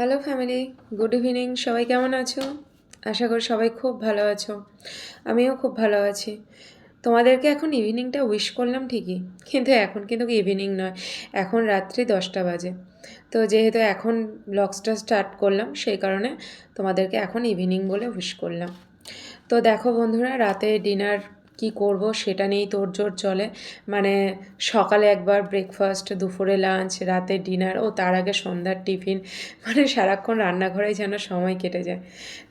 Hello family good evening সবাই কেমন আছো? আশা করি সবাই খুব ভালো আছো। আমিও খুব ভালো আছি। তোমাদেরকে এখন ইভিনিংটা উইশ করলাম ঠিকই। কিন্তু এখন কিন্তু ইভিনিং নয়। এখন রাত্রি দশটা বাজে। তো যেহেতু এখন ব্লগসটা স্টার্ট করলাম, সেই কারণে তোমাদেরকে এখন ইভিনিং বলে উইশ করলাম। তো দেখো বন্ধুরা, রাতে ডিনার কি করব সেটা নিয়েই তোড়জোড় চলে। মানে সকালে একবার ব্রেকফাস্ট দুপুরে লাঞ্চ রাতে ডিনার ও তার আগে সন্ধ্যার টিফিন মানে সারাক্ষণ রান্নাঘরেই যেন সময় কেটে যায়।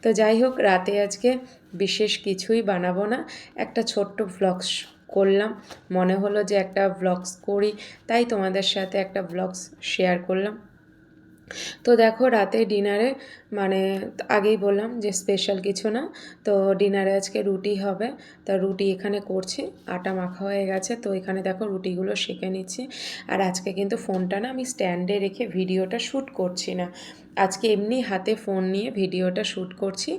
তো যাই হোক, রাতে আজকে বিশেষ কিছুই বানাবো না। একটা ছোট্ট ভ্লগস করলাম। মনে হলো যে একটা ব্লগস করি, তাই তোমাদের সাথে একটা ব্লগস শেয়ার করলাম। তো দেখো রাতে ডিনারে মানে আগেই বললাম যে স্পেশাল কিছু না, তো ডিনারে আজকে রুটি হবে। তা রুটি এখানে করছি, আটা মাখা হয়ে গেছে, তো এখানে দেখো রুটিগুলো শিখে নিচ্ছি। আর আজকে কিন্তু ফোনটা না আমি স্ট্যান্ডে রেখে ভিডিওটা শ্যুট করছি না। আজকে এমনি হাতে ফোন নিয়ে ভিডিওটা শ্যুট করছি।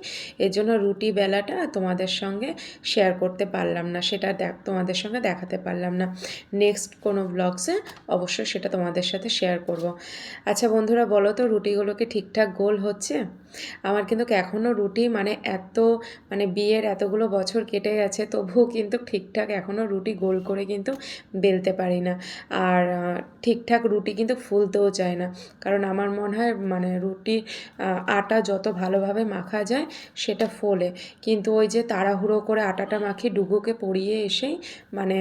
এর জন্য রুটি বেলাটা তোমাদের সঙ্গে শেয়ার করতে পারলাম না, সেটা দেখ, তোমাদের সঙ্গে দেখাতে পারলাম না। নেক্সট কোনো ব্লগসে অবশ্যই সেটা তোমাদের সাথে শেয়ার করব। আচ্ছা বন্ধুরা, বলো তো রুটিগুলোকে ঠিকঠাক গোল হচ্ছে? আমার কিন্তু এখনও রুটি মানে এত মানে বিয়ের এতগুলো বছর কেটে গেছে, তবুও কিন্তু ঠিকঠাক এখনও রুটি গোল করে কিন্তু বেলতে পারি না। আর ঠিকঠাক রুটি কিন্তু ফুলতেও চায় না। কারণ আমার মনে হয় মানে রুটি আটা যত ভালোভাবে মাখা যায়, সেটা ফোলে। কিন্তু ওই যে তাড়াহুড়ো করে আটাটা মাখি ডুগুকে পরিয়ে এসেই মানে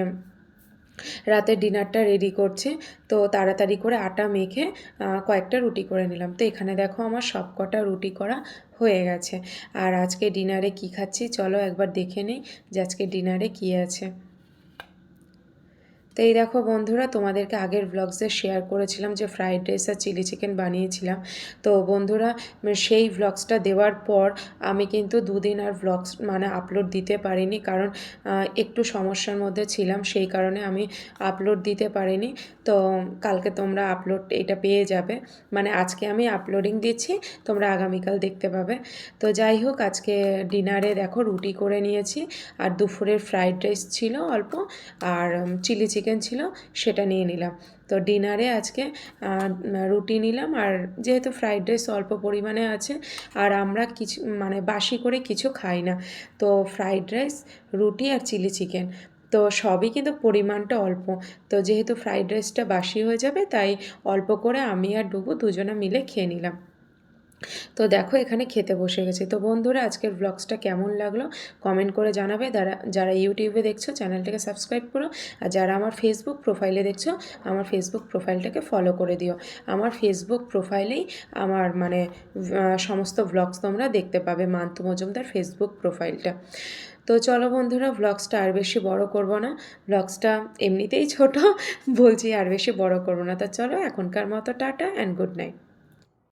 রাতে ডিনারটা রেডি করছে। তো তাড়াতাড়ি করে আটা মেখে কয়েকটা রুটি করে নিলাম। তো এখানে দেখো আমার সব কটা রুটি করা হয়ে গেছে। আর আজকে ডিনারে কি খাচ্ছি চলো একবার দেখে নিই যে আজকে ডিনারে কী আছে। তো এই দেখো বন্ধুরা, তোমাদেরকে আগের ব্লগসে শেয়ার করেছিলাম যে ফ্রাইড রাইস আর চিলি চিকেন বানিয়েছিলাম। তো বন্ধুরা সেই ব্লগসটা দেওয়ার পর আমি কিন্তু দুদিন আর ব্লগস মানে আপলোড দিতে পারিনি কারণ একটু সমস্যার মধ্যে ছিলাম, সেই কারণে আমি আপলোড দিতে পারিনি। তো কালকে তোমরা আপলোড এটা পেয়ে যাবে। মানে আজকে আমি আপলোডিং দিচ্ছি, তোমরা আগামীকাল দেখতে পাবে। তো যাই হোক, আজকে ডিনারে দেখো রুটি করে নিয়েছি, আর দুপুরের ফ্রাইড রাইস ছিল অল্প, আর চিলি চিকেন চিকেন ছিল, সেটা নিয়ে নিলাম। তো ডিনারে আজকে রুটি নিলাম আর যেহেতু ফ্রাইড রাইস অল্প পরিমাণে আছে, আর আমরা কিছু মানে বাসি করে কিছু খাই না। তো ফ্রাইড রাইস, রুটি আর চিলি চিকেন। তো সবই কিন্তু পরিমাণটা অল্প। তো যেহেতু ফ্রাইড রাইসটা বাসি হয়ে যাবে, তাই অল্প করে আমি আর ডুবু দুজনে মিলে খেয়ে নিলাম। তো দেখো এখানে খেতে বসে গেছি। তো বন্ধুরা, আজকের ব্লগসটা কেমন লাগল? কমেন্ট করে জানাবে। যারা যারা ইউটিউবে দেখছ, চ্যানেলটাকে সাবস্ক্রাইব করো। আর যারা আমার ফেসবুক প্রোফাইলে দেখছ, আমার ফেসবুক প্রোফাইলটাকে ফলো করে দিও। আমার ফেসবুক প্রোফাইলেই আমার মানে সমস্ত ব্লগস তোমরা দেখতে পাবে মান্তু মজুমদার ফেসবুক প্রোফাইলটা তো চলো বন্ধুরা ব্লগসটা আর বেশি বড় করব না। ব্লগসটা এমনিতেই ছোট, বলছি আর বেশি বড় করব না। তা চলো, এখনকার মতো টাটা অ্যান্ড গুড নাইট